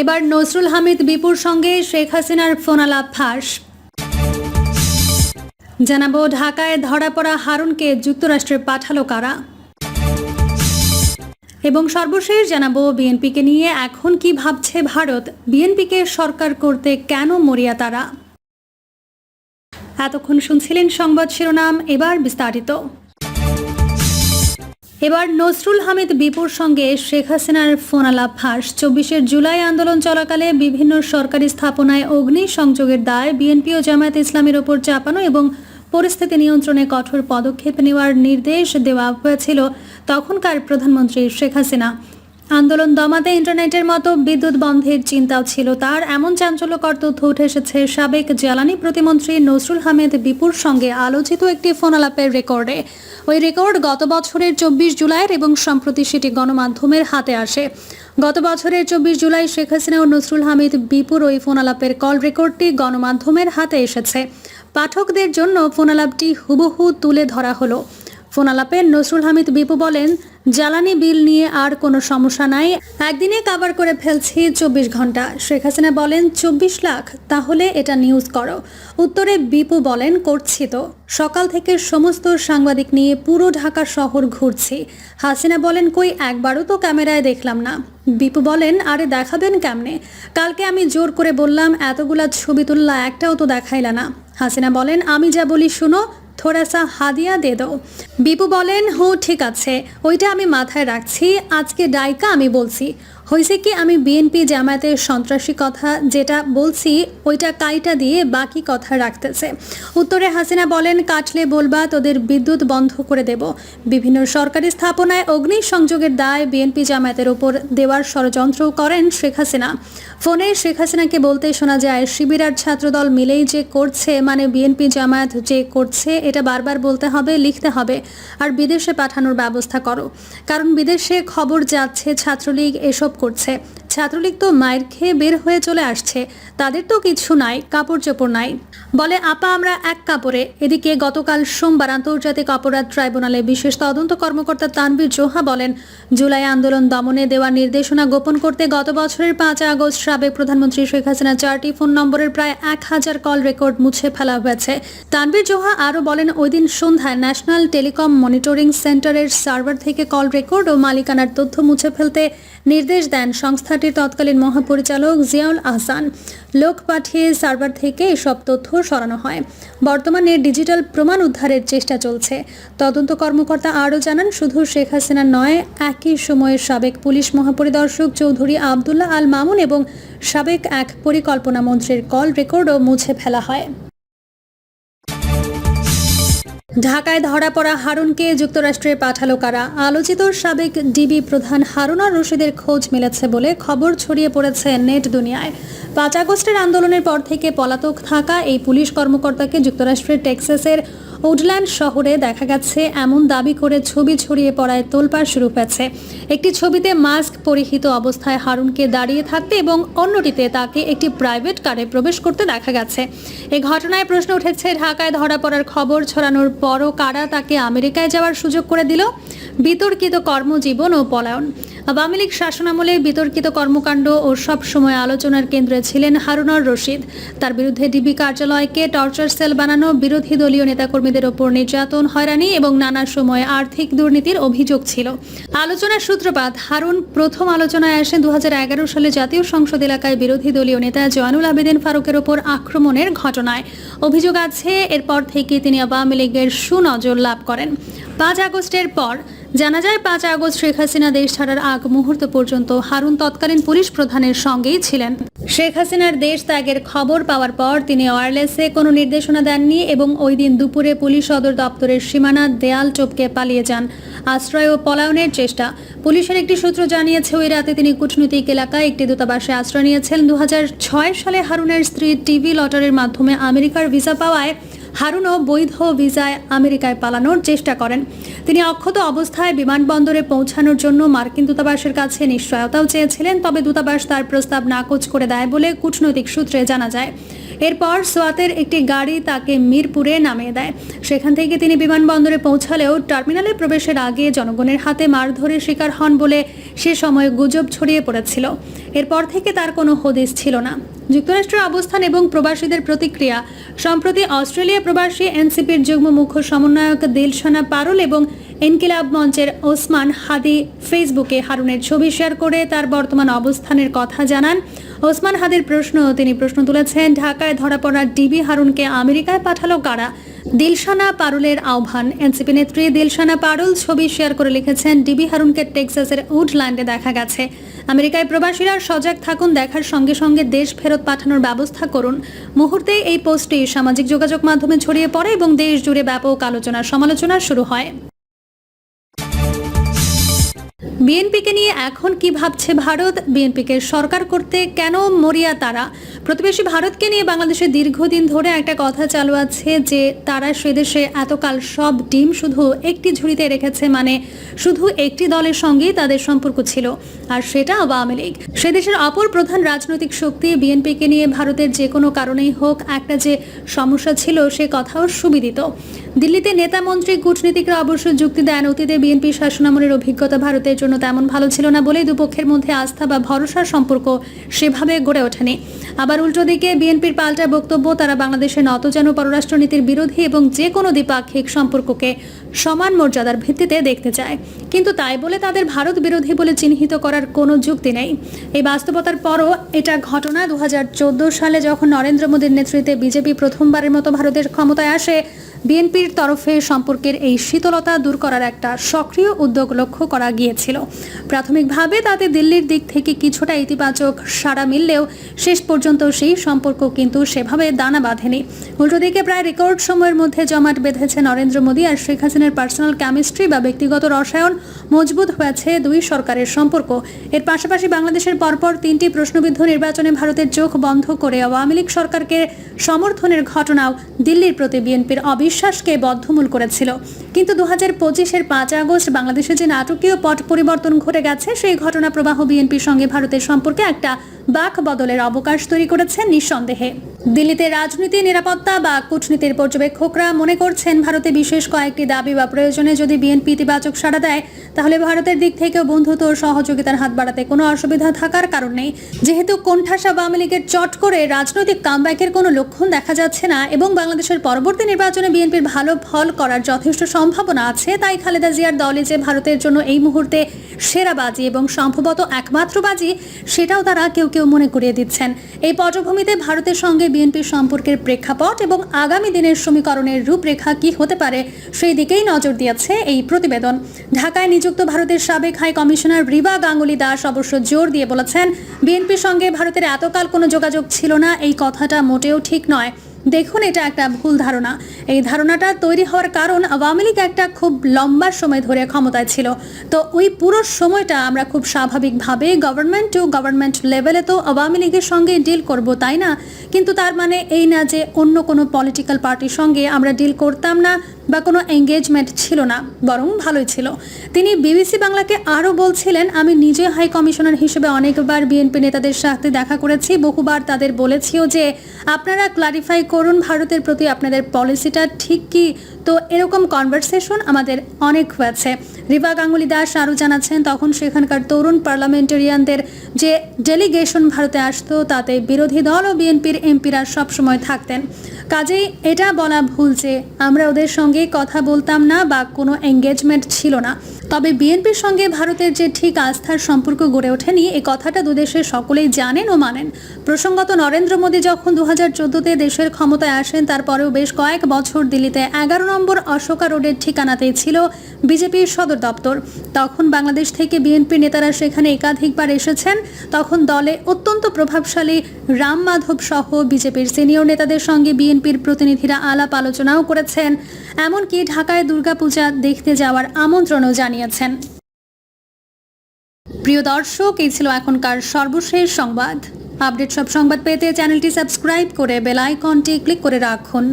এবার নজরুল হামিদ বিপুর সঙ্গে শেখ হাসিনার ফোনালাপ ফাঁস। জানাব, ঢাকায় ধরা পড়া হারুনকে যুক্তরাষ্ট্রে পাঠালো কারা? এবং সর্বশেষ জানাব, বিএনপিকে নিয়ে এখন কি ভাবছে ভারত? বিএনপিকে সরকার করতে কেন মরিয়া তারা? এতক্ষণ শুনছিলেন সংবাদ শিরোনাম, এবার বিস্তারিত। এবার নসরুল হামিদ বিপুর সঙ্গে শেখ হাসিনার ফোনালাপ ফাঁস। চব্বিশে জুলাই আন্দোলন চলাকালে বিভিন্ন সরকারি স্থাপনায় অগ্নি সংযোগের দায় বিএনপি ও জামায়াত ইসলামের ওপর চাপানো এবং পরিস্থিতি নিয়ন্ত্রণে কঠোর পদক্ষেপ নেওয়ার নির্দেশ দেওয়া হয়েছিল তখনকার প্রধানমন্ত্রী শেখ হাসিনা। আন্দোলন দমাতে ইন্টারনেটের মতো বিদ্যুৎ বন্ধের চিন্তাও ছিল তার। এমন চাঞ্চল্যকর তথ্য উঠে এসেছে সাবেক জ্বালানি প্রতিমন্ত্রী নসরুল হামিদ বিপুর সঙ্গে আলোচিত একটি ফোনালাপের রেকর্ডে। ওই রেকর্ড গত বছরের চব্বিশ জুলাইয়ের এবং সম্প্রতি সেটি গণমাধ্যমের হাতে আসে। গত বছরের চব্বিশ জুলাই শেখ হাসিনা ও নসরুল হামিদ বিপুর ওই ফোনালাপের কল রেকর্ডটি গণমাধ্যমের হাতে এসেছে। পাঠকদের জন্য ফোনালাপটি হুবহু তুলে ধরা হলো। ফোনালাপে নসরুল হামিদ বিপু বলেন, জ্বালানি বিল নিয়ে আর কোনো সমস্যা নাই। একদিনে কাবার করে ফেলছি চব্বিশ ঘণ্টা। শেখ হাসিনা বলেন, চব্বিশ লাখ, তাহলে এটা নিউজ করো। উত্তরে বিপু বলেন, করছি তো। সকাল থেকে সমস্ত সাংবাদিক নিয়ে পুরো ঢাকা শহর ঘুরছি। হাসিনা বলেন, কই, একবারও তো ক্যামেরায় দেখলাম না। বিপু বলেন, আরে দেখাবেন কেমনে? কালকে আমি জোর করে বললাম, এতগুলা ছবি তুললা, একটাও তো দেখাইলা না। হাসিনা বলেন, আমি যা বলি শুনো থোড়াসা হাদিয়া দে দাও। বিপু বলেন হো ঠিক আছে। ওইটা আমি মাথায় রাখছি। আজকে ডাইকা আমি বলছি। হয়েছে কি আমি বিএনপি জামায়াতের সন্ত্রাসী কথা যেটা বলছি, ওইটা কাইটা দিয়ে বাকি কথা রাখতেছে। উত্তরে হাসিনা বলেন, কাটলে বলবা, তোদের বিদ্যুৎ বন্ধ করে দেব। বিভিন্ন সরকারি স্থাপনায় অগ্নি সংযোগের দায় বিএনপি জামায়াতের উপর দেওয়ার ষড়যন্ত্র করেন শেখ হাসিনা। ফোনে শেখ হাসিনাকে বলতে শোনা যায়, শিবির আর ছাত্রদল মিলেই যে করছে মানে বিএনপি জামায়াত যে করছে, এটা বারবার বলতে হবে, লিখতে হবে, আর বিদেশে পাঠানোর ব্যবস্থা করো। কারণ বিদেশে খবর যাচ্ছে, ছাত্রলীগ এসব করছে। ছাত্রলীগ তো মায়ের খেয়ে বের হয়ে চলে আসছে। তাদের তো কিছু নাই কাপড় চোপড় নাই। বলে, আপা, আমরা এক কাপড়ে। এদিকে গতকাল সোমবার আন্তর্জাতিক অপরাধ ট্রাইব্যুনালে বিশেষ তদন্ত কর্মকর্তা তানবীর জোহা বলেন, জুলাই আন্দোলন দমনে দেওয়া নির্দেশনা গোপন করতে গত বছরের পাঁচ আগস্ট সাবেক প্রধানমন্ত্রী শেখ হাসিনা চারটি ফোন নম্বরের প্রায় এক হাজার কল রেকর্ড মুছে ফেলা হয়েছে। তানবীর জোহা আরও বলেন, ওই দিন সন্ধ্যায় ন্যাশনাল টেলিকম মনিটরিং সেন্টারের সার্ভার থেকে কল রেকর্ড ও মালিকানার তথ্য মুছে ফেলতে নির্দেশ দেন সংস্থাটির তৎকালীন মহাপরিচালক জিয়াউল আহসান লোক পাঠিয়ে সার্ভার থেকে এসব তথ্য সরানো হয়। বর্তমানে ডিজিটাল প্রমাণ উদ্ধারের চেষ্টা চলছে। তদন্ত কর্মকর্তা আরও জানান, শুধু শেখ হাসিনা নয়, একই সময়ে সাবেক পুলিশ মহাপরিদর্শক চৌধুরী আবদুল্লাহ আল মামুন এবং সাবেক এক পরিকল্পনা মন্ত্রীর কল রেকর্ডও মুছে ফেলা হয়। ঢাকায় ধরা পড়া হারুনকে যুক্তরাষ্ট্রে পাঠালো কারা? আলোচিত সাবেক ডিবি প্রধান হারুনার রশিদের খোঁজ মিলেছে বলে খবর ছড়িয়ে পড়েছে নেট দুনিয়ায়। পাঁচ আগস্টের আন্দোলনের পর থেকে পলাতক থাকা এই পুলিশ কর্মকর্তাকে যুক্তরাষ্ট্রের টেক্সাসের উডল্যান্ড শহরে দেখা গেছে, এমন দাবি করে ছবি ছড়িয়ে পড়ায় তোলপাড় শুরু হয়েছে। একটি ছবিতে মাস্ক পরিহিত অবস্থায় হারুনকে দাঁড়িয়ে থাকতে এবং অন্যটিতে তাকে একটি প্রাইভেট কারে প্রবেশ করতে দেখা গেছে। এই ঘটনায় প্রশ্ন উঠেছে, ঢাকায় ধরা পড়ার খবর ছড়ানোর পরও কারা তাকে আমেরিকায় যাওয়ার সুযোগ করে দিল? বিতর্কিত কর্মজীবন ও পলায়ন। আওয়ামী লীগ শাসনামলে বিতর্কিত কর্মকাণ্ড ও সব সময় আলোচনার কেন্দ্রে ছিলেন হারুনর রশিদ। তার বিরুদ্ধে ডিবি কার্যালয়কে টর্চার সেল বানানো বিরোধী দলীয় নেতাকর্মীদের ওপর নির্যাতন, হয়রানি এবং নানা সময়ে আর্থিক দুর্নীতির অভিযোগ ছিল। আলোচনার সূত্রপাত, হারুন প্রথম আলোচনায় আসেন দু হাজার এগারো সালে জাতীয় সংসদ এলাকায় বিরোধী দলীয় নেতা জয়নুল আবেদিন ফারুকের ওপর আক্রমণের ঘটনায়। অভিযোগ আছে, এরপর থেকে তিনি আওয়ামী লীগের সুনজর লাভ করেন। পাঁচ আগস্টের পর জানা যায়, পাঁচ আগস্ট শেখ হাসিনা দেশ ছাড়ার আগ মুহূর্ত পর্যন্ত হারুন তৎকালীন পুলিশ প্রধানের সঙ্গেই ছিলেন। শেখ হাসিনার দেশ ত্যাগের খবর পাওয়ার পর তিনি ওয়ারলেসে কোনো নির্দেশনা দেননি এবং ওই দিন দুপুরে পুলিশ সদর দপ্তরের সীমানা দেয়াল চোপকে পালিয়ে যান। আশ্রয় ও পলায়নের চেষ্টা। পুলিশের একটি সূত্র জানিয়েছে, ওই রাতে তিনি কূটনৈতিক এলাকায় একটি দূতাবাসে আশ্রয় নিয়েছেন দু হাজার ছয় সালে হারুনের স্ত্রী টিভি লটারির মাধ্যমে আমেরিকার ভিসা পাওয়ায় হারুনও বৈধ ভিসায় আমেরিকায় পালানোর চেষ্টা করেন। তিনি অক্ষত অবস্থায় বিমানবন্দরে পৌঁছানোর জন্য মার্কিন দূতাবাসের কাছে নিশ্চয়তাও চেয়েছিলেন, তবে দূতাবাস তার প্রস্তাব নাকচ করে দেয় বলে কূটনৈতিক সূত্রে জানা যায়। এরপর সোয়াতের একটি গাড়ি তাকে মিরপুরে নামিয়ে দেয়। সেখান থেকে তিনি বিমানবন্দরে পৌঁছালেও টার্মিনালে প্রবেশের আগে জনগণের হাতে মারধরের শিকার হন বলে সে সময় গুজব ছড়িয়ে পড়েছিল। এরপর থেকে তার কোনো হদিস ছিল না। যুক্তরাষ্ট্রের অবস্থান এবং প্রবাসীদের প্রতিক্রিয়া, সম্প্রতি অস্ট্রেলিয়া প্রবাসী এনসিপির যুগ্ম মুখ্য সমন্বয়ক দিলশানা পারুল এবং ইনকিলাব মঞ্চের ওসমান হাদি ফেসবুকে হারুনের ছবি শেয়ার করে তার বর্তমান অবস্থানের কথা জানান। ওসমান হাদির প্রশ্ন, তিনি প্রশ্ন তুলেছেন, ঢাকায় ধরা পড়া ডিবি হারুনকে আমেরিকায় পাঠালো কারা? দিলশানা পারুলের আহ্বান। এনসিপি নেত্রী দিলশানা পারুল ছবি শেয়ার করে লিখেছেন, ডিবি হারুনকে টেক্সাসের উডল্যান্ডে দেখা গেছে। আমেরিকায় প্রবাসীরা সজাগ থাকুন, দেখার সঙ্গে সঙ্গে দেশ ফেরত পাঠানোর ব্যবস্থা করুন। মুহূর্তে এই পোস্টটি সামাজিক যোগাযোগ মাধ্যমে ছড়িয়ে পড়ে এবং দেশ জুড়ে ব্যাপক আলোচনা সমালোচনা শুরু হয়। বিএনপিকে নিয়ে এখন কি ভাবছে ভারত? বিএনপিকে সরকার করতে কেন মরিয়া তারা? প্রতিবেশী ভারতকে নিয়ে বাংলাদেশে দীর্ঘদিন ধরে একটা কথা চালু আছে যে তারা সেদেশে এতকাল সব ডিম শুধু একটি ঝুড়িতে রেখেছে মানে শুধু একটি দলের সঙ্গেই তাদের সম্পর্ক ছিল। আর সেটা আওয়ামী লীগ। সেদেশের অপর প্রধান রাজনৈতিক শক্তি বিএনপিকে নিয়ে ভারতের যে কোনো কারণেই হোক একটা যে সমস্যা ছিল, সে কথাও সুবিদিত। দিল্লিতে নেতা, মন্ত্রী, কূটনীতিকরা অবশ্য যুক্তি দেন, অতীতে বিএনপি শাসনামলের অভিজ্ঞতা ভারতের জন্য তেমন ভালো ছিল না বলেই দুপক্ষের মধ্যে আস্থা বা ভরসার সম্পর্ক সেভাবে গড়ে ওঠেনি। আবার উল্টো দিকে বিএনপির পাল্টা বক্তব্য, তারা বাংলাদেশের যেন পররাষ্ট্রনীতির বিরোধী এবং যে কোনো দ্বিপাক্ষিক সম্পর্ককে সমান মর্যাদার ভিত্তিতে দেখতে চায়। কিন্তু তাই বলে তাদের ভারত বিরোধী বলে চিহ্নিত করার কোনো যুক্তি নেই। এই বাস্তবতার পরও এটা ঘটনা। দু হাজার চোদ্দ সালে যখন নরেন্দ্র মোদীর নেতৃত্বে বিজেপি প্রথমবারের মতো ভারতের ক্ষমতায় আসে বিএনপির তরফে সম্পর্কের এই শীতলতা দূর করার একটা সক্রিয় উদ্যোগ লক্ষ্য করা গিয়েছিল। প্রাথমিকভাবে তাতে দিল্লির দিক থেকে কিছুটা ইতিবাচক সাড়া মিললেও শেষ পর্যন্ত সেই সম্পর্ক কিন্তু সেভাবে দানা বাঁধেনি। উল্টো দিকে প্রায় রেকর্ড সময়ের মধ্যে জমাট বেঁধেছে নরেন্দ্র মোদী আর শেখ হাসিনার পার্সোনাল কেমিস্ট্রি বা ব্যক্তিগত রসায়ন মজবুত হয়েছে দুই সরকারের সম্পর্ক। এর পাশাপাশি বাংলাদেশের পরপর তিনটি প্রশ্নবিদ্ধ নির্বাচনে ভারতের চোখ বন্ধ করে আওয়ামী লীগ সরকারকে সমর্থনের ঘটনাও দিল্লির প্রতি বিএনপির অবিশ্বাসকে বদ্ধমূল করেছিল। কিন্তু দু হাজার পঁচিশের পাঁচ আগস্ট বাংলাদেশে যে নাটকীয় পট পরিবর্তন ঘটে গেছে, সেই ঘটনা প্রবাহ বিএনপির সঙ্গে ভারতের সম্পর্কে একটা বাক বদলের অবকাশ তৈরি করেছে নিঃসন্দেহে। দিল্লিতে রাজনীতি, নিরাপত্তা বা কূটনীতির পর্যবেক্ষকরা মনে করছেন, ভারতে বিশেষ কয়েকটি দাবি বা প্রয়োজনে যদি বিএনপি ইতিবাচক সাড়া দেয়, তাহলে ভারতের দিক থেকেও বন্ধুত্ব ও সহযোগিতার হাত বাড়াতে কোনো অসুবিধা থাকার কারণ নেই। যেহেতু কোণঠাসা আওয়ামী লীগের চট করে রাজনৈতিক কামব্যাকের কোনো লক্ষণ দেখা যাচ্ছে না এবং বাংলাদেশের পরবর্তী নির্বাচনে বিএনপির ভালো ফল করার যথেষ্ট সম্ভাবনা আছে, তাই খালেদা জিয়ার দলে যে ভারতের জন্য এই মুহূর্তে সেরা বাজি এবং সম্ভবত একমাত্র বাজি, সেটাও তারা কেউ কেউ মনে করিয়ে দিচ্ছেন। এই পটভূমিতে ভারতের সঙ্গে বিএনপির সম্পর্কের প্রেক্ষাপট এবং আগামী দিনের সমীকরণের রূপরেখা কি হতে পারে, সেই দিকেই নজর দিয়েছে এই প্রতিবেদন। ঢাকায় নিযুক্ত ভারতের সাবেক হাই কমিশনার রিবা গাঙ্গুলি দাস অবশ্য জোর দিয়ে বলেছেন, বিএনপির সঙ্গে ভারতের এতকাল কোনো যোগাযোগ ছিল না, এই কথাটা মোটেও ঠিক নয়। দেখুন, এটা একটা ভুল ধারণা। এই ধারণাটা তৈরি হওয়ার কারণ আওয়ামী লীগ একটা খুব লম্বা সময় ধরে ক্ষমতায় ছিল। তো ওই পুরো সময়টা আমরা খুব স্বাভাবিকভাবে গভর্নমেন্ট টু গভর্নমেন্ট লেভেলে তো আওয়ামী লীগের সঙ্গে ডিল করব, তাই না? কিন্তু তার মানে এই না যে অন্য কোনো পলিটিক্যাল পার্টির সঙ্গে আমরা ডিল করতাম না বা কোনো এঙ্গেজমেন্ট ছিল না, বরং ভালোই ছিল। তিনি বিবিসি বাংলাকে আরও বলছিলেন, আমি নিজে হাই কমিশনার হিসেবে অনেকবার বিএনপি নেতাদের সাথে দেখা করেছি, বহুবার তাদের বলেছিও যে, আপনারা ক্লারিফাই করুন ভারতের প্রতি আপনাদের পলিসিটা ঠিক কি? তো এরকম কনভারসেশন আমাদের অনেক হয়েছে। রিবা গাঙ্গুলি দাস আরও জানাচ্ছেন, তখন সেখানকার তরুণ পার্লামেন্টারিয়ানদের যে ডেলিগেশন ভারতে আসতো, তাতে বিরোধী দল ও বিএনপির এমপিরা সবসময় থাকতেন। কাজেই এটা বলা ভুল যে আমরা ওদের সঙ্গে কথা বলতাম না বা কোনো এঙ্গেজমেন্ট ছিল না। তবে বিএনপির সঙ্গে ভারতের যে ঠিক আস্থার সম্পর্ক গড়ে ওঠেনি এই কথাটা দুদেশের সকলেই জানেন ও মানেন। প্রসঙ্গত নরেন্দ্র মোদী যখন দু হাজার চোদ্দোতে দেশের ক্ষমতায় আসেন, তারপরেও বেশ কয়েক বছর দিল্লিতে এগারো নম্বর অশোকা রোডের ঠিকানাতেই ছিল বিজেপির সদর দপ্তর। তখন বাংলাদেশ থেকে বিএনপি নেতারা সেখানে একাধিকবার এসেছেন। তখন দলে অত্যন্ত প্রভাবশালী রাম মাধব সহ বিজেপির সিনিয়র নেতাদের সঙ্গে বিএনপির প্রতিনিধিরা আলাপ আলোচনাও করেছেন। এমনকি ঢাকায় দুর্গাপূজা দেখতে যাওয়ার আমন্ত্রণও জানিয়েছেন। প্রিয় দর্শক, এই ছিল এখনকার সর্বশেষ সংবাদ। আপডেট সব সংবাদ পেতে চ্যানেলটি সাবস্ক্রাইব করে বেল আইকনটি ক্লিক করে রাখুন।